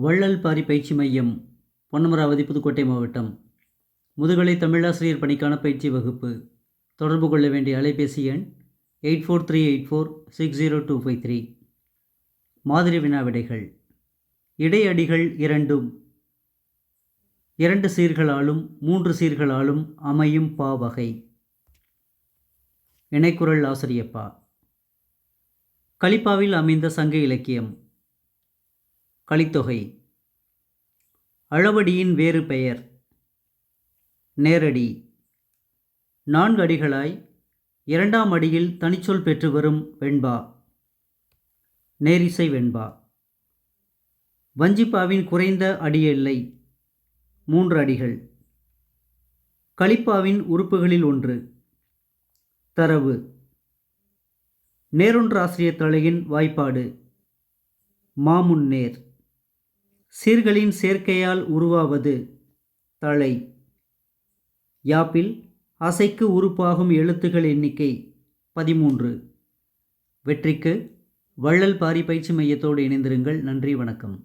வள்ளல் பாரி பயிற்சி மையம் பொன்னமராவதி புதுக்கோட்டை மாவட்டம். முதுகலை தமிழாசிரியர் பணிக்கான பயிற்சி வகுப்பு. தொடர்பு கொள்ள வேண்டிய அலைபேசி எண் eight four three eight four six zero two five three. மாதிரி வினா விடைகள். இடையடிகள் இரண்டும். இரண்டு சீர்களாலும் மூன்று சீர்களாலும் அமையும் பா வகை. இணைக்குரல் ஆசிரியப்பா. கலிப்பாவில் அமைந்த சங்க இலக்கியம். கலித்தொகை. அளவடியின் வேறு பெயர். நேரடி. நான்கு அடிகளாய் இரண்டாம் அடியில் தனிச்சொல் பெற்று வரும் வெண்பா. நேரிசை வெண்பா. வஞ்சிப்பாவின் குறைந்த அடி எல்லை. மூன்று அடிகள். கலிப்பாவின் உறுப்புகளில் ஒன்று. தரவு. நேருன்றாசிரியர் தலையின் வாய்ப்பாடு. மாமுன்னேர். சீர்களின் சேர்க்கையால் உருவாவது. தலை யாப்பில் அசைக்கு உறுப்பாகும் எழுத்துக்கள் எண்ணிக்கை பதிமூன்று. வெற்றிக்கு வள்ளல் பாரி பயிற்சி மையத்தோடு இணைந்திருங்கள். நன்றி வணக்கம்.